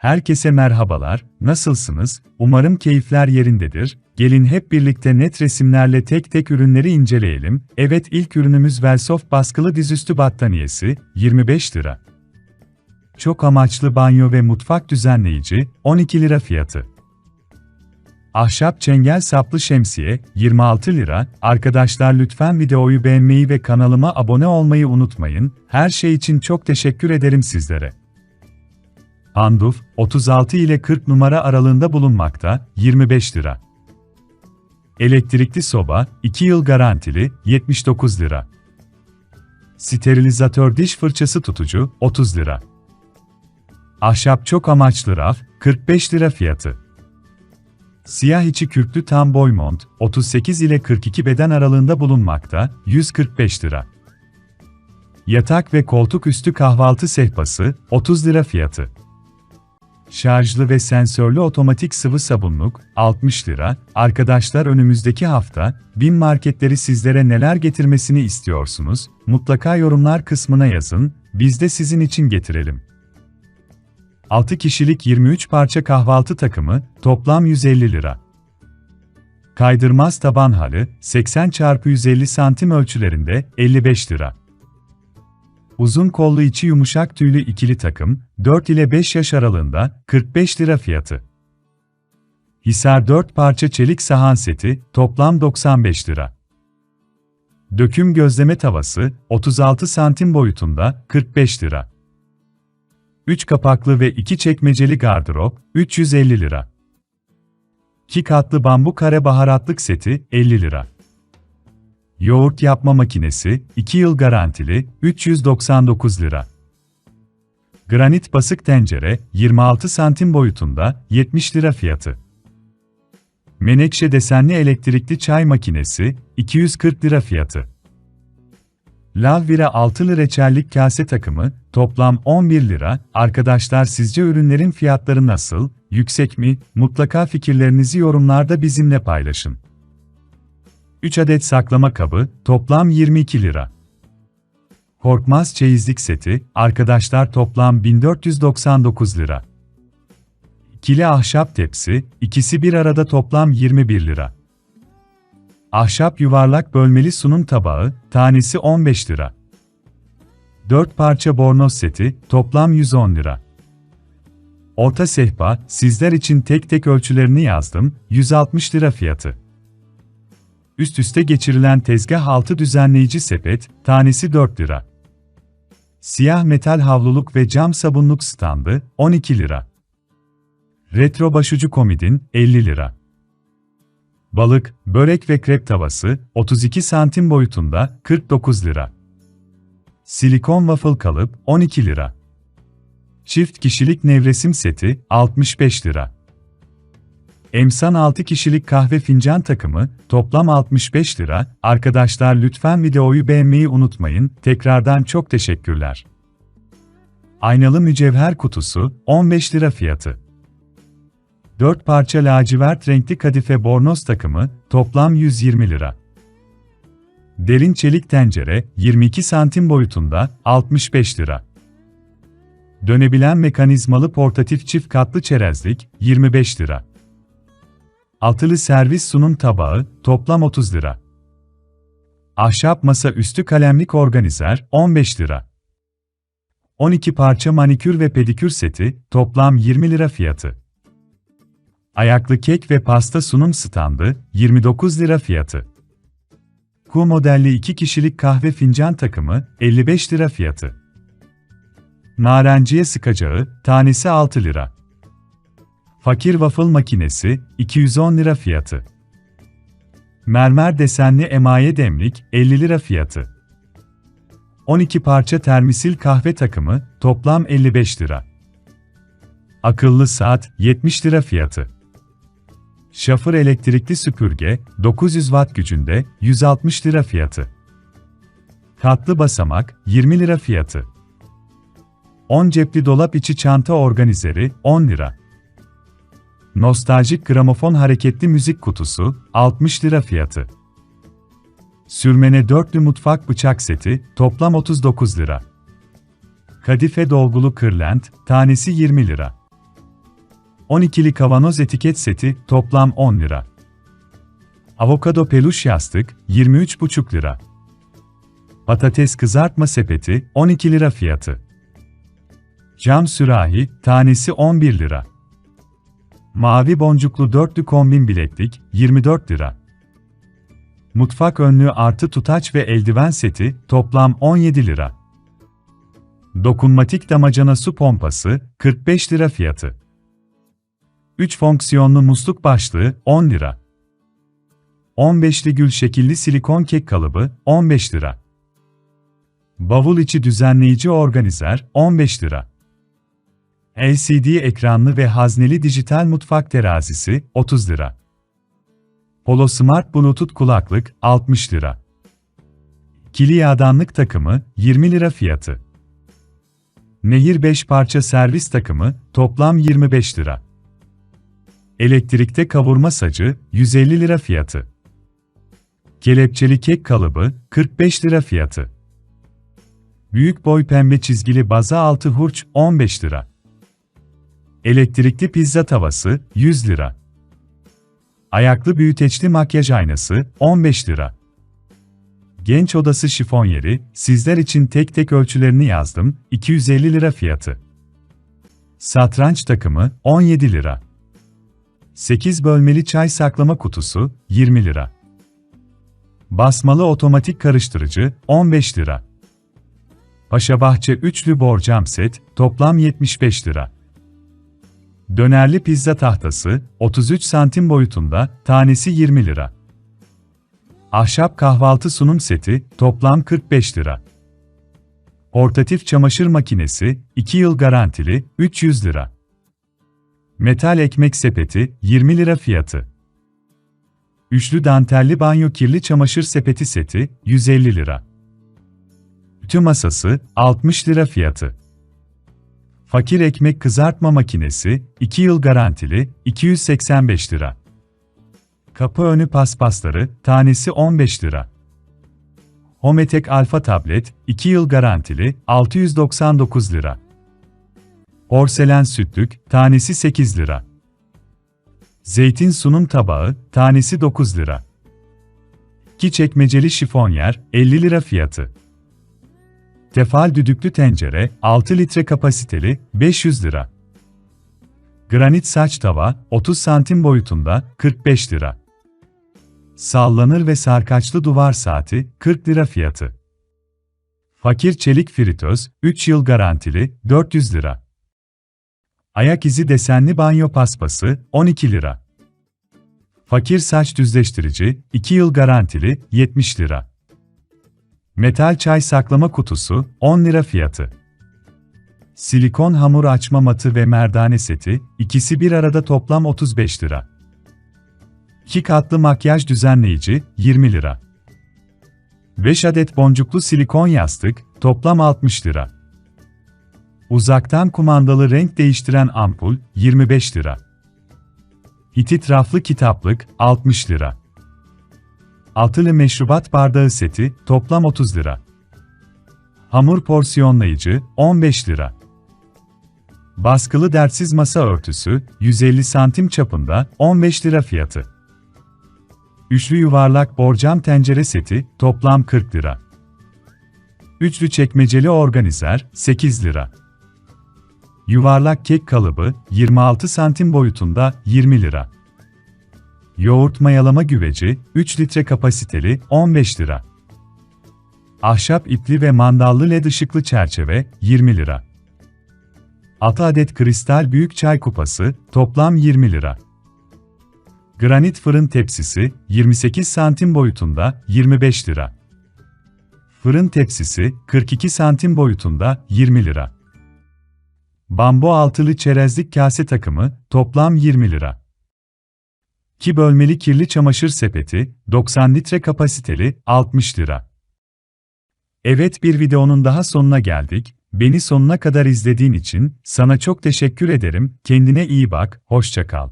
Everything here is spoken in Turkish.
Herkese merhabalar, nasılsınız? Umarım keyifler yerindedir. Gelin hep birlikte net resimlerle tek tek ürünleri inceleyelim. Evet ilk ürünümüz Velsoft baskılı dizüstü battaniyesi, 25 lira. Çok amaçlı banyo ve mutfak düzenleyici, 12 lira fiyatı. Ahşap çengel saplı şemsiye, 26 lira. Arkadaşlar lütfen videoyu beğenmeyi ve kanalıma abone olmayı unutmayın. Her şey için çok teşekkür ederim sizlere. Anduf, 36 ile 40 numara aralığında bulunmakta, 25 lira. Elektrikli soba, 2 yıl garantili, 79 lira. Sterilizatör diş fırçası tutucu, 30 lira. Ahşap çok amaçlı raf, 45 lira fiyatı. Siyah içi kürklü tam boy mont, 38 ile 42 beden aralığında bulunmakta, 145 lira. Yatak ve koltuk üstü kahvaltı sehpası, 30 lira fiyatı. Şarjlı ve sensörlü otomatik sıvı sabunluk, 60 lira. Arkadaşlar önümüzdeki hafta, BİM marketleri sizlere neler getirmesini istiyorsunuz? Mutlaka yorumlar kısmına yazın, biz de sizin için getirelim. 6 kişilik 23 parça kahvaltı takımı, toplam 150 lira. Kaydırmaz taban halı, 80 x 150 santim ölçülerinde, 55 lira. Uzun kollu içi yumuşak tüylü ikili takım, 4 ile 5 yaş aralığında, 45 lira fiyatı. Hisar 4 parça çelik sahan seti, toplam 95 lira. Döküm gözleme tavası, 36 santim boyutunda, 45 lira. 3 kapaklı ve 2 çekmeceli gardırop, 350 lira. 2 katlı bambu kare baharatlık seti, 50 lira. Yoğurt yapma makinesi, 2 yıl garantili, 399 lira. Granit basık tencere, 26 santim boyutunda, 70 lira fiyatı. Menekşe desenli elektrikli çay makinesi, 240 lira fiyatı. Lavvira altılı reçellik kase takımı, toplam 11 lira. Arkadaşlar sizce ürünlerin fiyatları nasıl, yüksek mi? Mutlaka fikirlerinizi yorumlarda bizimle paylaşın. 3 adet saklama kabı, toplam 22 lira. Korkmaz çeyizlik seti, arkadaşlar toplam 1499 lira. İkili ahşap tepsi, ikisi bir arada toplam 21 lira. Ahşap yuvarlak bölmeli sunum tabağı, tanesi 15 lira. 4 parça bornoz seti, toplam 110 lira. Orta sehpa, sizler için tek tek ölçülerini yazdım, 160 lira fiyatı. Üst üste geçirilen tezgah altı düzenleyici sepet, tanesi 4 lira. Siyah metal havluluk ve cam sabunluk standı, 12 lira. Retro başucu komidin, 50 lira. Balık, börek ve krep tavası, 32 santim boyutunda, 49 lira. Silikon waffle kalıp, 12 lira. Çift kişilik nevresim seti, 65 lira. Emsan 6 kişilik kahve fincan takımı, toplam 65 lira. Arkadaşlar lütfen videoyu beğenmeyi unutmayın. Tekrardan çok teşekkürler. Aynalı mücevher kutusu, 15 lira fiyatı. 4 parça lacivert renkli kadife bornoz takımı, toplam 120 lira. Derin çelik tencere, 22 santim boyutunda, 65 lira. Dönebilen mekanizmalı portatif çift katlı çerezlik, 25 lira. Altılı servis sunum tabağı, toplam 30 lira. Ahşap masa üstü kalemlik organizer, 15 lira. 12 parça manikür ve pedikür seti, toplam 20 lira fiyatı. Ayaklı kek ve pasta sunum standı, 29 lira fiyatı. Ku modelli 2 kişilik kahve fincan takımı, 55 lira fiyatı. Narenciye sıkacağı, tanesi 6 lira. Fakir waffle makinesi, 210 lira fiyatı. Mermer desenli emaye demlik, 50 lira fiyatı. 12 parça termisil kahve takımı, toplam 55 lira. Akıllı saat, 70 lira fiyatı. Şafır elektrikli süpürge, 900 watt gücünde, 160 lira fiyatı. Katlı basamak, 20 lira fiyatı. 10 cepli dolap içi çanta organizeri, 10 lira. Nostaljik gramofon hareketli müzik kutusu, 60 lira fiyatı. Sürmene dörtlü mutfak bıçak seti, toplam 39 lira. Kadife dolgulu kırlent, tanesi 20 lira. 12'li kavanoz etiket seti toplam 10 lira. Avokado peluş yastık 23,5 lira. Patates kızartma sepeti 12 lira fiyatı. Cam sürahi tanesi 11 lira. Mavi boncuklu dörtlü kombin bileklik 24 lira. Mutfak önlüğü artı tutaç ve eldiven seti toplam 17 lira. Dokunmatik damacana su pompası 45 lira fiyatı. 3 fonksiyonlu musluk başlığı 10 lira. 15'li gül şekilli silikon kek kalıbı 15 lira. Bavul içi düzenleyici organizer 15 lira. LCD ekranlı ve hazneli dijital mutfak terazisi 30 lira. Polo Smart Bluetooth kulaklık 60 lira. Kili yağdanlık takımı 20 lira fiyatı. Nehir 5 parça servis takımı toplam 25 lira. Elektrikte kavurma sacı 150 lira fiyatı. Kelepçeli kek kalıbı 45 lira fiyatı. Büyük boy pembe çizgili baza altı hurç 15 lira. Elektrikli pizza tavası 100 lira. Ayaklı büyüteçli makyaj aynası 15 lira. Genç odası şifonyeri, sizler için tek tek ölçülerini yazdım, 250 lira fiyatı. Satranç takımı 17 lira. 8 bölmeli çay saklama kutusu 20 lira. Basmalı otomatik karıştırıcı 15 lira. Paşabahçe üçlü borcam set toplam 75 lira. Dönerli pizza tahtası 33 santim boyutunda tanesi 20 lira. Ahşap kahvaltı sunum seti toplam 45 lira. Portatif çamaşır makinesi 2 yıl garantili 300 lira. Metal ekmek sepeti 20 lira fiyatı. Üçlü dantelli banyo kirli çamaşır sepeti seti 150 lira. Ütü masası 60 lira fiyatı. Fakir ekmek kızartma makinesi 2 yıl garantili 285 lira. Kapı önü paspasları tanesi 15 lira. Hometek Alfa tablet 2 yıl garantili 699 lira. Porselen sütlük tanesi 8 lira. Zeytin sunum tabağı tanesi 9 lira. Ki çekmeceli şifonyer 50 lira fiyatı. Tefal düdüklü tencere 6 litre kapasiteli 500 lira. Granit saç tava 30 santim boyutunda 45 lira. Sallanır ve sarkaçlı duvar saati 40 lira fiyatı. Fakir çelik fritöz 3 yıl garantili 400 lira. Ayak izi desenli banyo paspası 12 lira. Fakir saç düzleştirici 2 yıl garantili 70 lira. Metal çay saklama kutusu 10 lira fiyatı. Silikon hamur açma matı ve merdane seti ikisi bir arada toplam 35 lira. 2 katlı makyaj düzenleyici 20 lira. 5 adet boncuklu silikon yastık toplam 60 lira. Uzaktan kumandalı renk değiştiren ampul 25 lira. Hitit raflı kitaplık 60 lira. Altılı meşrubat bardağı seti toplam 30 lira. Hamur porsiyonlayıcı 15 lira. Baskılı dertsiz masa örtüsü 150 santim çapında 15 lira fiyatı. Üçlü yuvarlak borcam tencere seti toplam 40 lira. Üçlü çekmeceli organizer 8 lira. Yuvarlak kek kalıbı 26 santim boyutunda 20 lira. Yoğurt mayalama güveci 3 litre kapasiteli 15 lira. Ahşap ipli ve mandallı led ışıklı çerçeve 20 lira. 6 adet kristal büyük çay kupası toplam 20 lira. Granit fırın tepsisi 28 santim boyutunda 25 lira. Fırın tepsisi 42 santim boyutunda 20 lira. Bambu altılı çerezlik kase takımı toplam 20 lira. 2 bölmeli kirli çamaşır sepeti 90 litre kapasiteli 60 lira. Evet bir videonun daha sonuna geldik. Beni sonuna kadar izlediğin için sana çok teşekkür ederim. Kendine iyi bak, hoşça kal.